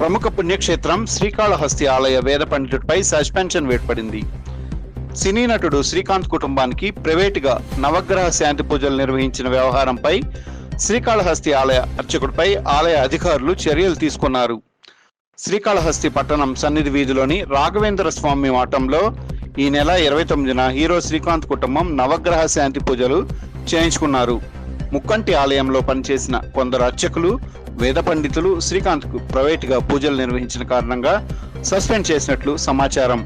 ప్రముఖ పుణ్యక్షేత్రం శ్రీకాళహస్తి ఆలయ వేద పండితుడిపై సస్పెన్షన్ వేర్పడింది సినీ నటుడు శ్రీకాంత్ కుటుంబానికి ప్రైవేటుగా నవగ్రహ శాంతి పూజలు నిర్వహించిన వ్యవహారంపై శ్రీకాళహస్తి ఆలయ అర్చకుడిపై ఆలయ అధికారులు చర్యలు తీసుకున్నారు. శ్రీకాళహస్తి పట్టణం సన్నిధి వీధిలోని రాఘవేంద్ర స్వామి మఠంలో ఈ నెల ఇరవై తొమ్మిదిన హీరో శ్రీకాంత్ కుటుంబం నవగ్రహ శాంతి పూజలు చేయించుకున్నారు. ముక్కంటి ఆలయంలో పనిచేసిన కొందరు అర్చకులు వేద పండితులు శ్రీకాంత్కు ప్రైవేట్గా పూజలు నిర్వహించిన కారణంగా సస్పెండ్ చేసినట్లు సమాచారం.